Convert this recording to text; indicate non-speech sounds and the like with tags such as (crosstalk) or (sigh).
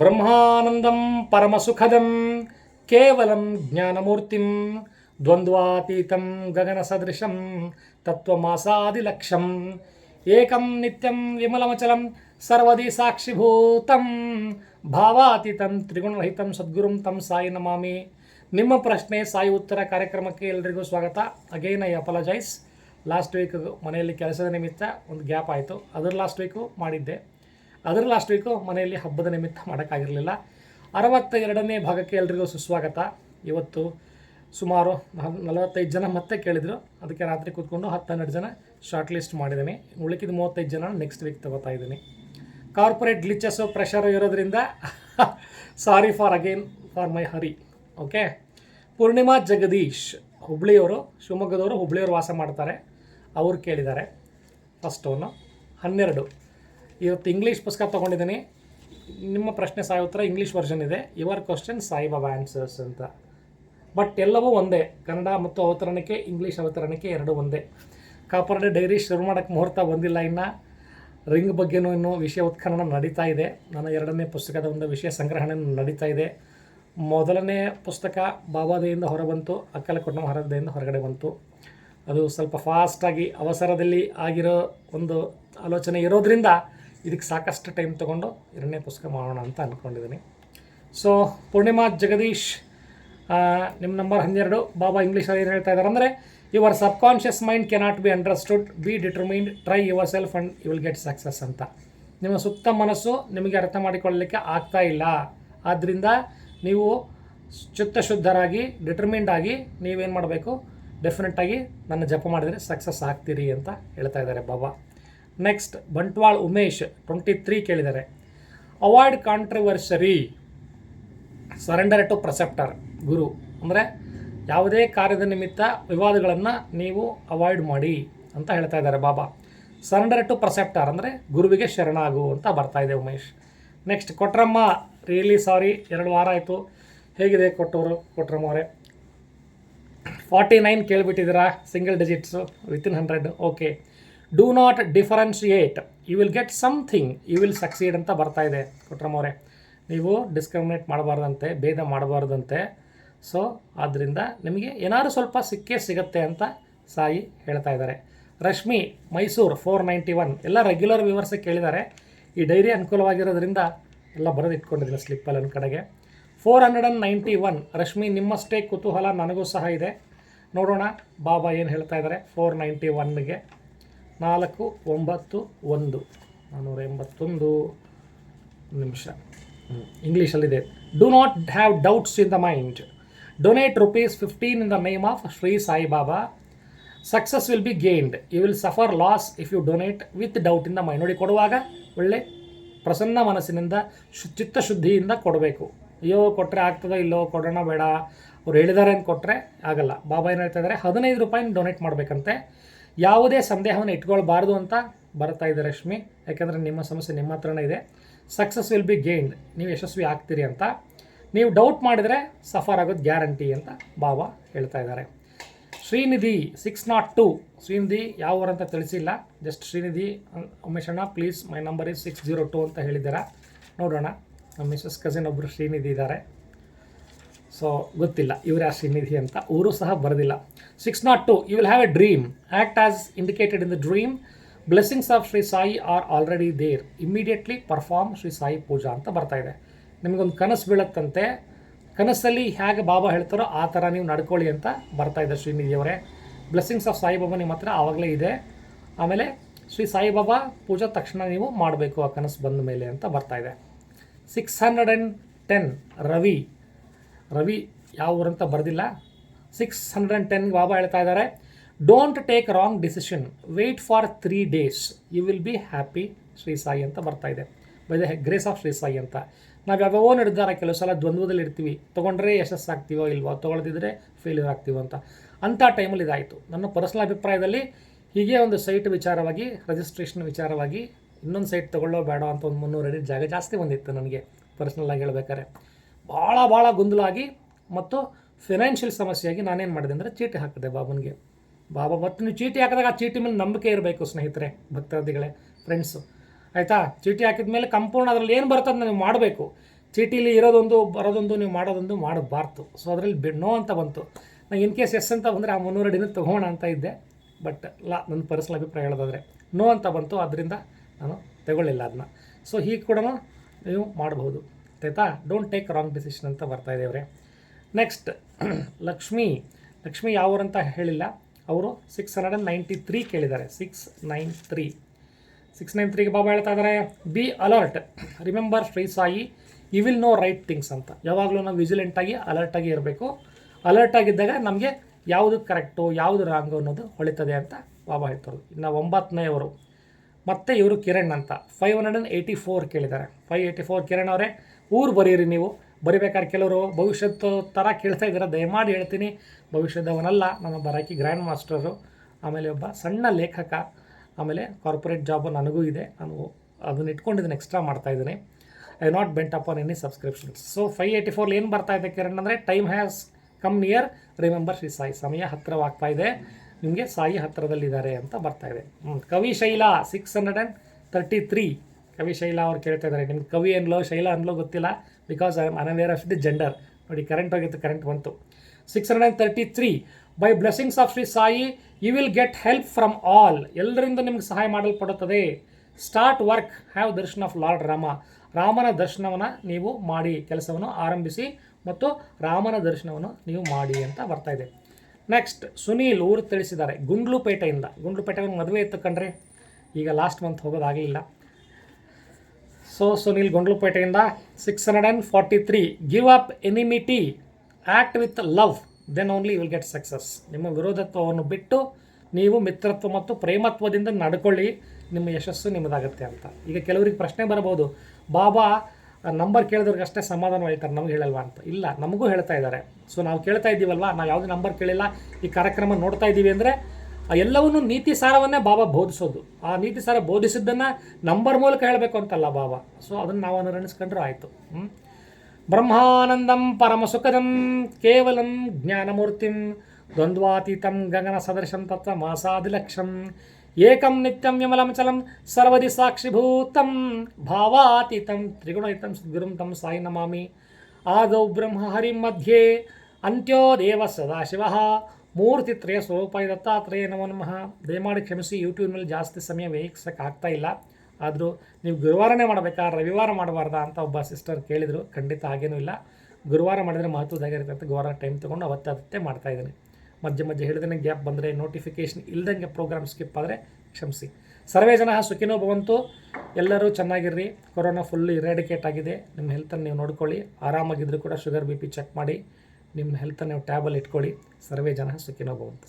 ಬ್ರಹ್ಮಾನಂದಂ ಪರಮಸುಖದಂ ಕೇವಲಂ ಜ್ಞಾನಮೂರ್ತಿಂ ದ್ವಂದ್ವಾತೀತಂ ಗಗನಸದೃಶಂ ತತ್ವಮಾಸಾದಿಲಕ್ಷಂ ಏಕಂ ನಿತ್ಯಂ ವಿಮಲಮಚಲಂ ಸರ್ವದಿ ಸಾಕ್ಷಿಭೂತಂ ಭಾವಾತೀತಂ ತ್ರಿಗುಣರಹಿತಂ ಸದ್ಗುರುಂ ತಂ ಸಾಯಿ ನಮಾಮಿ. ನಿಮ್ಮ ಪ್ರಶ್ನೆ ಸಾಯಿ ಉತ್ತರ ಕಾರ್ಯಕ್ರಮಕ್ಕೆ ಎಲ್ರಿಗೂ ಸ್ವಾಗತ. Again I apologise last week ಮನೆಯಲ್ಲಿ ಕೆಲಸದ ನಿಮಿತ್ತ ಒಂದು ಗ್ಯಾಪ್ ಆಯಿತು. ಅದರ ಲಾಸ್ಟ್ ವೀಕು ಮಾಡಿದ್ದೆ. ಅದರ ಲಾಸ್ಟ್ ವೀಕು ಮನೆಯಲ್ಲಿ ಹಬ್ಬದ ನಿಮಿತ್ತ ಮಾಡೋಕ್ಕಾಗಿರಲಿಲ್ಲ. ಅರವತ್ತ ಎರಡನೇ ಭಾಗಕ್ಕೆ ಎಲ್ರಿಗೂ ಸುಸ್ವಾಗತ. ಇವತ್ತು ಸುಮಾರು ನಲವತ್ತೈದು ಜನ ಮತ್ತೆ ಕೇಳಿದರು. ಅದಕ್ಕೆ ರಾತ್ರಿ ಕೂತ್ಕೊಂಡು ಹತ್ತು ಹನ್ನೆರಡು ಜನ ಶಾರ್ಟ್ ಲಿಸ್ಟ್ ಮಾಡಿದ್ದೀನಿ. ಉಳಿಕಿದ ಮೂವತ್ತೈದು ಜನ ನೆಕ್ಸ್ಟ್ ವೀಕ್ ತಗೋತಾ ಇದ್ದೀನಿ. ಕಾರ್ಪೊರೇಟ್ ಗ್ಲಿಚಸ್ಸು ಪ್ರೆಷರು ಇರೋದ್ರಿಂದ sorry for again for my hurry okay Purnima Jagadish ಹುಬ್ಳಿಯವರು, ಶಿವಮೊಗ್ಗದವರು ಹುಬ್ಳಿಯವರು ವಾಸ ಮಾಡ್ತಾರೆ. ಅವ್ರು ಕೇಳಿದ್ದಾರೆ. ಫಸ್ಟ್ ಅವನು ಹನ್ನೆರಡು. ಇವತ್ತು ಇಂಗ್ಲೀಷ್ ಪುಸ್ತಕ ತೊಗೊಂಡಿದ್ದೀನಿ. ನಿಮ್ಮ ಪ್ರಶ್ನೆ ಸಾಯಿ ಉತ್ತರ ಇಂಗ್ಲೀಷ್ ವರ್ಷನ್ ಇದೆ. ಯುವರ್ ಕ್ವಶನ್ ಸಾಯಿಬಾಬಾ ಆನ್ಸರ್ಸ್ ಅಂತ. ಬಟ್ ಎಲ್ಲವೂ ಒಂದೇ. ಕನ್ನಡ ಮತ್ತು ಅವತರಣಕ್ಕೆ ಇಂಗ್ಲೀಷ್ ಅವತರಣಕ್ಕೆ ಎರಡು ಒಂದೇ. ಕಾಪರ್ಡೆ ಡೈರಿ ಶುರು ಮಾಡೋಕ್ಕೆ ಮುಹೂರ್ತ ಬಂದಿಲ್ಲ ಇನ್ನು. ರಿಂಗ್ ಬಗ್ಗೆನೂ ಇನ್ನೂ ವಿಷಯ ಉತ್ಖನನ ನಡೀತಾ ಇದೆ. ನನ್ನ ಎರಡನೇ ಪುಸ್ತಕದ ಒಂದು ವಿಷಯ ಸಂಗ್ರಹಣೆ ನಡೀತಾ ಇದೆ. ಮೊದಲನೇ ಪುಸ್ತಕ ಬಾಬಾದೆಯಿಂದ ಹೊರಬಂತು. ಅಕ್ಕಲಕೊಟ್ಟ ಹೊರದೆಯಿಂದ ಹೊರಗಡೆ ಬಂತು. ಅದು ಸ್ವಲ್ಪ ಫಾಸ್ಟಾಗಿ ಅವಸರದಲ್ಲಿ ಆಗಿರೋ ಒಂದು ಆಲೋಚನೆ ಇರೋದ್ರಿಂದ ಇದಕ್ಕೆ ಸಾಕಷ್ಟು ಟೈಮ್ ತೊಗೊಂಡು ಎರಡನೇ ಪುಸ್ತಕ ಮಾಡೋಣ ಅಂತ ಅಂದ್ಕೊಂಡಿದ್ದೀನಿ ಸೊ ಪೂರ್ಣಿಮಾ ಜಗದೀಶ್ ನಿಮ್ಮ ನಂಬರ್ ಹನ್ನೆರಡು, ಬಾಬಾ ಇಂಗ್ಲೀಷಲ್ಲಿ ಏನು ಹೇಳ್ತಾ ಇದ್ದಾರೆ ಅಂದರೆ your subconscious mind cannot be understood be determined try your self and you will get success ಅಂತ. ನಿಮ್ಮ ಸುತ್ತ ಮನಸ್ಸು ನಿಮಗೆ ಅರ್ಥ ಮಾಡಿಕೊಳ್ಳಲಿಕ್ಕೆ ಆಗ್ತಾ ಇಲ್ಲ. ಆದ್ದರಿಂದ ನೀವು ಚಿತ್ತಶುದ್ಧರಾಗಿ ಡಿಟರ್ಮಿಂಡ್ ಆಗಿ ನೀವೇನು ಮಾಡಬೇಕು? ಡೆಫಿನೆಟ್ಟಾಗಿ ನನ್ನ ಜಪ ಮಾಡಿದರೆ ಸಕ್ಸಸ್ ಆಗ್ತೀರಿ ಅಂತ ಹೇಳ್ತಾ ಇದ್ದಾರೆ Baba. Next Bantwal Umesh twenty three ಕೇಳಿದ್ದಾರೆ. Avoid controversy surrender to preceptor guru. ಅಂದರೆ ಯಾವುದೇ ಕಾರ್ಯದ ನಿಮಿತ್ತ ವಿವಾದಗಳನ್ನು ನೀವು ಅವಾಯ್ಡ್ ಮಾಡಿ ಅಂತ ಹೇಳ್ತಾ ಇದ್ದಾರೆ ಬಾಬಾ. ಸರೆಂಡರ್ ಟು ಪ್ರಸೆಪ್ಟರ್ ಅಂದರೆ ಗುರುವಿಗೆ ಶರಣಾಗು ಅಂತ ಬರ್ತಾ ಇದೆ Umesh. Next Kotramma really sorry ಎರಡು ವಾರ ಆಯಿತು. ಹೇಗಿದೆ ಕೊಟ್ಟವರು, ಕೊಟ್ರಮ್ಮ ಅವರೇ? Forty nine ಕೇಳಿಬಿಟ್ಟಿದ್ದೀರಾ single digits within hundred okay do not differentiate you will get something you will succeed ಅಂತ ಬರ್ತಾ ಇದೆ. ಕೊಟ್ರಮ್ಮವ್ರೆ ನೀವು ಡಿಸ್ಕ್ರಿಮಿನೇಟ್ ಮಾಡಬಾರ್ದಂತೆ, ಭೇದ ಮಾಡಬಾರ್ದಂತೆ. ಸೊ ಆದ್ದರಿಂದ ನಿಮಗೆ ಏನಾದ್ರು ಸ್ವಲ್ಪ ಸಿಕ್ಕೇ ಸಿಗುತ್ತೆ ಅಂತ ಸಾಯಿ ಹೇಳ್ತಾ ಇದ್ದಾರೆ. Rashmi, Mysuru four ninety one ಎಲ್ಲ ರೆಗ್ಯುಲರ್ ವಿವರ್ಸೆ ಕೇಳಿದ್ದಾರೆ. ಈ ಡೈರಿ ಅನುಕೂಲವಾಗಿರೋದ್ರಿಂದ ಎಲ್ಲ ಬರೆದು ಇಟ್ಕೊಂಡಿದ್ದೀನಿ ಸ್ಲಿಪ್ಪಲ್ಲಿ ಒಂದು ಕಡೆಗೆ. Four hundred and ninety one Rashmi, ನಿಮ್ಮಷ್ಟೇ ಕುತೂಹಲ, ನನಗೂ ಸಹ ಇದೆ. ನೋಡೋಣ, ಬಾಬಾ ಏನು ಹೇಳ್ತಾ ಇದ್ದಾರೆ ಫೋರ್ ನೈಂಟಿ ಒನ್ಗೆ ನಾಲ್ಕು, ಒಂಬತ್ತು, ಒಂದು. ನಾನ್ನೂರ ಎಂಬತ್ತೊಂದು ನಿಮಿಷ ಇಂಗ್ಲೀಷಲ್ಲಿದೆ. Do not have doubts in the mind donate rupees fifteen in the name of Shri Sai Baba success will be gained you will suffer loss if you donate with doubt in the mind ನೋಡಿ, ಕೊಡುವಾಗ ಒಳ್ಳೆ ಪ್ರಸನ್ನ ಮನಸ್ಸಿನಿಂದ ಶು, ಚಿತ್ತಶುದ್ಧಿಯಿಂದ ಕೊಡಬೇಕು. ಅಯ್ಯೋ ಕೊಟ್ಟರೆ ಆಗ್ತದೋ ಇಲ್ಲೋ, ಕೊಡೋಣ ಬೇಡ. ಅವ್ರು ಹೇಳಿದ್ದಾರೆ ಅಂತ ಕೊಟ್ಟರೆ ಆಗಲ್ಲ. ಬಾಬಾ ಏನು ಹೇಳ್ತಾ ಇದ್ದಾರೆ ಹದಿನೈದು ರೂಪಾಯಿನ ಡೊನೇಟ್ ಮಾಡಬೇಕಂತೆ. ಯಾವುದೇ ಸಂದೇಹವನ್ನು ಇಟ್ಕೊಳ್ಬಾರ್ದು ಅಂತ ಬರ್ತಾ ಇದೆ ರಶ್ಮಿ. ಯಾಕೆಂದರೆ ನಿಮ್ಮ ಸಮಸ್ಯೆ ನಿಮ್ಮ ಹತ್ರನೇ ಇದೆ. ಸಕ್ಸಸ್ ವಿಲ್ ಬಿ ಗೇನ್ಡ್ ನೀವು ಯಶಸ್ವಿ ಆಗ್ತೀರಿ ಅಂತ. ನೀವು ಡೌಟ್ ಮಾಡಿದರೆ ಸಫರ್ ಆಗೋದು ಗ್ಯಾರಂಟಿ ಅಂತ ಬಾಬಾ ಹೇಳ್ತಾ ಇದ್ದಾರೆ. Srinidhi six nought two Srinidhi ಯಾವ ಅಂತ ತಿಳಿಸಿಲ್ಲ. Just Srinidhi ಉಮೇಶಣ್ಣ please my number is six zero two ಅಂತ ಹೇಳಿದ್ದೀರಾ. ನೋಡೋಣ. ನಮ್ಮ ಮಿಸಸ್ ಕಸಿನ್ ಒಬ್ಬರು ಶ್ರೀನಿಧಿ ಇದ್ದಾರೆ. ಸೊ ಗೊತ್ತಿಲ್ಲ. ಇವ್ರು ಆ ಶ್ರೀನಿಧಿ ಅಂತ. ಊರು ಸಹ ಬರೆದಿಲ್ಲ. Six nought two you will have a dream act as indicated in the dream blessings of Shri Sai are already there immediately perform Shri Sai puja ಅಂತ ಬರ್ತಾ ಇದೆ. ನಿಮಗೊಂದು ಕನಸು ಬೀಳತ್ತಂತೆ. ಕನಸಲ್ಲಿ ಹೇಗೆ ಬಾಬಾ ಹೇಳ್ತಾರೋ ಆ ಥರ ನೀವು ನಡ್ಕೊಳ್ಳಿ ಅಂತ ಬರ್ತಾ ಇದೆ ಶ್ರೀನಿಧಿಯವರೇ ಬ್ಲೆಸ್ಸಿಂಗ್ಸ್ ಆಫ್ ಸಾಯಿಬಾಬಾ ನಿಮ್ಮ ಹತ್ರ ಆವಾಗಲೇ ಇದೆ. ಆಮೇಲೆ ಶ್ರೀ ಸಾಯಿಬಾಬಾ ಪೂಜಾ ತಕ್ಷಣ ನೀವು ಮಾಡಬೇಕು ಆ ಕನಸು ಬಂದ ಮೇಲೆ ಅಂತ ಬರ್ತಾ ಇದೆ. Six hundred and ten Ravi Ravi ಯಾವ ಊರಂತ ಬರೆದಿಲ್ಲ. Six hundred and ten Baba ಹೇಳ್ತಾ ಇದ್ದಾರೆ. Don't take wrong decision wait for three days you will be happy Shri Sai ಅಂತ ಬರ್ತಾ ಇದೆ. By the grace of Shri Sai ಅಂತ. ನಾವು ಯಾವ್ಯಾವೋ ನಿರ್ಧಾರ ಕೆಲವು ಸಲ ದ್ವಂದ್ವದಲ್ಲಿ ಇರ್ತೀವಿ. ತೊಗೊಂಡ್ರೆ ಯಶಸ್ಸಾಗ್ತೀವೋ ಇಲ್ವೋ, ತೊಗೊಳ್ದಿದ್ರೆ ಫೇಲ್ಯೂರ್ ಆಗ್ತೀವೋ ಅಂತ. ಅಂಥ ಟೈಮಲ್ಲಿ ಇದಾಯಿತು. ನನ್ನ ಪರ್ಸನಲ್ ಅಭಿಪ್ರಾಯದಲ್ಲಿ ಹೀಗೆ ಒಂದು ಸೈಟ್ ವಿಚಾರವಾಗಿ ರಿಜಿಸ್ಟ್ರೇಷನ್ ವಿಚಾರವಾಗಿ ಇನ್ನೊಂದು ಸೈಟ್ ತೊಗೊಳ್ಳೋ ಬೇಡ ಅಂತ ಒಂದು ಮುನ್ನೂರು ಅಡಿ ಜಾಗ ಜಾಸ್ತಿ ಬಂದಿತ್ತು ನನಗೆ. ಪರ್ಸ್ನಲ್ಲಾಗಿ ಹೇಳ್ಬೇಕಾದ್ರೆ. ಭಾಳ ಭಾಳ ಗೊಂದಲಾಗಿ ಮತ್ತು ಫಿನಾನ್ಷಿಯಲ್ ಸಮಸ್ಯೆಯಾಗಿ ನಾನೇನು ಮಾಡಿದೆ ಅಂದರೆ ಚೀಟಿ ಹಾಕಿದೆ ಬಾಬನಿಗೆ. ಬಾಬಾ, ಮತ್ತು ನೀವು ಚೀಟಿ ಹಾಕಿದಾಗ ಆ ಚೀಟಿ ಮೇಲೆ ನಂಬಿಕೆ ಇರಬೇಕು ಸ್ನೇಹಿತರೆ, ಭಕ್ತಾದಿಗಳೇ ಫ್ರೆಂಡ್ಸು ಆಯಿತಾ? ಚೀಟಿ ಹಾಕಿದ ಮೇಲೆ ಕಂಪೌಂಡ್ ಅದರಲ್ಲಿ ಏನು ಬರ್ತದೆ ನೀವು ಮಾಡಬೇಕು. ಚೀಟಿಲಿ ಇರೋದೊಂದು, ಬರೋದೊಂದು, ನೀವು ಮಾಡೋದೊಂದು ಮಾಡಬಾರ್ದು. ಸೊ ಅದರಲ್ಲಿ ಬಿ ನೋ ಅಂತ ಬಂತು. ನಾನು ಇನ್ ಕೇಸ್ ಎಸ್ ಅಂತ ಬಂದರೆ ಆ ಮುನ್ನೂರು ಅಡಿನ ತೊಗೋಣ ಅಂತ ಇದ್ದೆ. ಬಟ್ ಲಾ ನನ್ನ ಪರ್ಸನಲ್ ಅಭಿಪ್ರಾಯ ಹೇಳೋದಾದರೆ ನೋ ಅಂತ ಬಂತು. ಅದರಿಂದ ನಾನು ತಗೊಳ್ಳಿಲ್ಲ ಅದನ್ನ. ಸೊ ಹೀಗೆ ಕೂಡ ನೀವು ಮಾಡಬಹುದು. ಆಯ್ತಾ ಡೋಂಟ್ ಟೇಕ್ ರಾಂಗ್ ಡಿಸಿಷನ್ ಅಂತ ಬರ್ತಾ ಇದ್ದೇವ್ರೆ ನೆಕ್ಸ್ಟ್ (clears throat) ಲಕ್ಷ್ಮಿ. ಲಕ್ಷ್ಮಿ ಅಂತ ಹೇಳಿಲ್ಲ. ಅವರು six hundred and ninety three ಕೇಳಿದ್ದಾರೆ six nine three six nine ತ್ರೀಗೆ Baba ಹೇಳ್ತಾ ಇದ್ದಾರೆ be alert remember Shri Sai you will know right things ಅಂತ. ಯಾವಾಗಲೂ ನಾವು ವಿಜಿಲೆಂಟಾಗಿ ಅಲರ್ಟಾಗಿ ಇರಬೇಕು. ಅಲರ್ಟ್ ಆಗಿದ್ದಾಗ ನಮಗೆ ಯಾವುದು ಕರೆಕ್ಟು ಯಾವುದು ರಾಂಗು ಅನ್ನೋದು ಹೊಳಿತದೆ ಅಂತ ಬಾಬಾ ಹೇಳ್ತಾರೆ. ಇನ್ನು ಒಂಬತ್ತನೆಯವರು. ಮತ್ತು ಇವರು ಕಿರಣ್ ಅಂತ. Five hundred and eighty four ಕೇಳಿದ್ದಾರೆ. ಫೈವ್ ಏಯ್ಟಿ ಫೋರ್ ಕಿರಣ್ ಅವರೇ ಊರು ಬರೀರಿ ನೀವು. ಬರಿಬೇಕಾದ್ರೆ ಕೆಲವರು ಭವಿಷ್ಯದ ಥರ ಕೇಳ್ತಾ ಇದ್ದೀರ. ದಯಮಾಡಿ ಹೇಳ್ತೀನಿ, ಭವಿಷ್ಯದವನಲ್ಲ ನಾನು ಬರಾಕಿ ಗ್ರ್ಯಾಂಡ್ ಮಾಸ್ಟರು ಆಮೇಲೆ ಒಬ್ಬ ಸಣ್ಣ ಲೇಖಕ, ಆಮೇಲೆ ಕಾರ್ಪೊರೇಟ್ ಜಾಬು ನನಗೂ ಇದೆ. ನಾನು ಅದನ್ನ ಇಟ್ಕೊಂಡಿದ್ದೀನಿ ಎಕ್ಸ್ಟ್ರಾ ಮಾಡ್ತಾ ಇದ್ದೀನಿ. I not bent up on any subscriptions so five eighty four ಏನು ಬರ್ತಾ ಇದೆ ಕಿರಣ್ ಅಂದರೆ time has come near remember Shri Sai, ಸಮಯ ಹತ್ತಿರವಾಗ್ತಾ ಇದೆ. ನಿಮಗೆ ಸಾಯಿ ಹತ್ತಿರದಲ್ಲಿದ್ದಾರೆ ಅಂತ ಬರ್ತಾ ಇದೆ. Kavi Shaila six hundred and thirty three Kavi Shaila ಅವ್ರು ಕೇಳ್ತಾ ಇದ್ದಾರೆ. ನಿಮ್ಗೆ ಕವಿ ಅನ್ಲೋ, ಶೈಲಾ ಅನ್ಲೋ ಗೊತ್ತಿಲ್ಲ? Because I am unaware of the gender ನೋಡಿ ಕರೆಂಟ್ ಹೋಗಿತ್ತು ಕರೆಂಟ್ ಬಂತು. Six hundred and thirty three by blessings of Shri Sai you will get help from all ಎಲ್ಲರಿಂದ ನಿಮ್ಗೆ ಸಹಾಯ ಮಾಡಲ್ಪಡುತ್ತದೆ? Start work have darshan of lord Rama ರಾಮನ ದರ್ಶನವನ್ನು ನೀವು ಮಾಡಿ, ಕೆಲಸವನ್ನು ಆರಂಭಿಸಿ ಮತ್ತು ರಾಮನ ದರ್ಶನವನ್ನು ನೀವು ಮಾಡಿ ಅಂತ ಬರ್ತಾ ಇದೆ. ನೆಕ್ಸ್ಟ್ ಸುನೀಲ್ ಊರು ತಿಳಿಸಿದ್ದಾರೆ, ಗುಂಡ್ಲುಪೇಟೆಯಿಂದ. ಗುಂಡ್ಲುಪೇಟೆ ಮದುವೆ ಇತ್ತು ಕಣ್ರಿ. ಈಗ ಲಾಸ್ಟ್ ಮಂತ್ ಹೋಗೋದಾಗಲಿಲ್ಲ. So Sunil ಗೊಂಡ್ಲುಪೇಟೆಯಿಂದ six hundred and forty three give up enmity act with love then only will get success ನಿಮ್ಮ ವಿರೋಧತ್ವವನ್ನು ಬಿಟ್ಟು ನೀವು ಮಿತ್ರತ್ವ ಮತ್ತು ಪ್ರೇಮತ್ವದಿಂದ ನಡ್ಕೊಳ್ಳಿ. ನಿಮ್ಮ ಯಶಸ್ಸು ನಿಮ್ಮದಾಗುತ್ತೆ ಅಂತ. ಈಗ ಕೆಲವರಿಗೆ ಪ್ರಶ್ನೆ ಬರಬಹುದು. ಬಾಬಾ, ನಂಬರ್ ಕೇಳಿದ್ರಿಗೆ ಅಷ್ಟೇ ಸಮಾಧಾನ ಹೇಳ್ತಾರೆ. ನಮ್ಗೆ ಹೇಳಲ್ವಾ? ಅಂತ. ಇಲ್ಲ, ನಮಗೂ ಹೇಳ್ತಾ ಇದ್ದಾರೆ. ಸೊ ನಾವು ಕೇಳ್ತಾ ಇದ್ದೀವಲ್ವಾ? ನಾವು ಯಾವುದೇ ನಂಬರ್ ಕೇಳಿಲ್ಲ. ಈ ಕಾರ್ಯಕ್ರಮ ನೋಡ್ತಾ ಇದ್ದೀವಿ ಅಂದರೆ ಎಲ್ಲವನ್ನೂ ನೀತಿ ಸಾರವನ್ನೇ ಬಾಬಾ ಬೋಧಿಸೋದು. ಆ ನೀತಿ ಸಾರ ಬೋಧಿಸಿದ್ದನ್ನು ನಂಬರ್ ಮೂಲಕ ಹೇಳಬೇಕು ಅಂತಲ್ಲ ಬಾಬಾ. ಸೊ ಅದನ್ನು ನಾವು ಅನುರಣಿಸ್ಕೊಂಡ್ರೆ ಆಯಿತು. ಹ್ಞೂ ಬ್ರಹ್ಮಾನಂದಂ ಪರಮಸುಖದಂ ಕೇವಲಂ ಜ್ಞಾನಮೂರ್ತಿಂ ದ್ವಂದ್ವಾತೀತಂ ಗಗನ ಸದೃಶಂ ತತ್ವ ಮಾಸಾದಿಲಕ್ಷಂ ಏಕಂ ನಿತ್ಯಂ ವಿಮಲಂ ಚಲಂ ಸರ್ವದಿ ಸಾಕ್ಷಿಭೂತಂ ಭಾವಾತೀತಂ ತ್ರಿಗುಣಯುತಂ ಸದ್ಗುರುಂ ತಂ ಸಾಯಿ ನಮಾಮಿ. ಆದೌ ಬ್ರಹ್ಮ ಹರಿಂ ಮಧ್ಯೆ ಅಂತ್ಯೋ ದೇವ ಸದಾಶಿವ. ಮೂರ್ತಿತ್ರಯ ಸ್ವರೂಪಾಯ ದತ್ತಾತ್ರೇಯ ನಮೋ ನಮಃ. ದಯಮಾಡಿ ಕ್ಷಮಿಸಿ, ಯೂಟ್ಯೂಬ್ನಲ್ಲಿ ಜಾಸ್ತಿ ಸಮಯ ಆಗ್ತಾ ಇಲ್ಲ. ಆದರೂ ನೀವು ಗುರುವಾರನೇ ಮಾಡಬೇಕಾ, ರವಿವಾರ ಮಾಡಬಾರ್ದಾ ಅಂತ ಒಬ್ಬ ಸಿಸ್ಟರ್ ಕೇಳಿದರು. ಖಂಡಿತ ಹಾಗೇನೂ ಇಲ್ಲ. ಗುರುವಾರ ಮಾಡಿದರೆ ಮಹತ್ವದಾಗಿರುತ್ತೆ ಅಂತ ಗುರುವಾರ ಟೈಮ್ ತೊಗೊಂಡು ಅವತ್ತೇ ಅದಕ್ಕೆ ಮಾಡ್ತಾ ಇದ್ದೀನಿ. ಮಧ್ಯೆ ಮಧ್ಯೆ ಹೇಳಿದ್ರೆ ಗ್ಯಾಪ್ ಬಂದರೆ ನೋಟಿಫಿಕೇಷನ್ ಇಲ್ದಂಗೆ ಪ್ರೋಗ್ರಾಮ್ ಸ್ಕಿಪ್ ಆದರೆ ಕ್ಷಮಿಸಿ. ಸರ್ವೇ ಜನ, ಸುಖಿನೋ ಭವಂತು. ಎಲ್ಲರೂ ಚೆನ್ನಾಗಿರ್ರಿ. ಕೊರೋನಾ ಫುಲ್ ಇರಾಡಿಕೇಟ್ ಆಗಿದೆ. ನಿಮ್ಮ ಹೆಲ್ತನ್ನು ನೀವು ನೋಡ್ಕೊಳ್ಳಿ. ಆರಾಮಾಗಿದ್ದರೂ ಕೂಡ ಶುಗರ್ ಬಿ ಪಿ ಚೆಕ್ ಮಾಡಿ. ನಿಮ್ಮ ಹೆಲ್ತನ್ನು ನೀವು ಟ್ಯಾಬಲ್ಲಿ ಇಟ್ಕೊಳ್ಳಿ. ಸರ್ವೇ ಜನ ಸುಖಿನೋ ಭವಂತು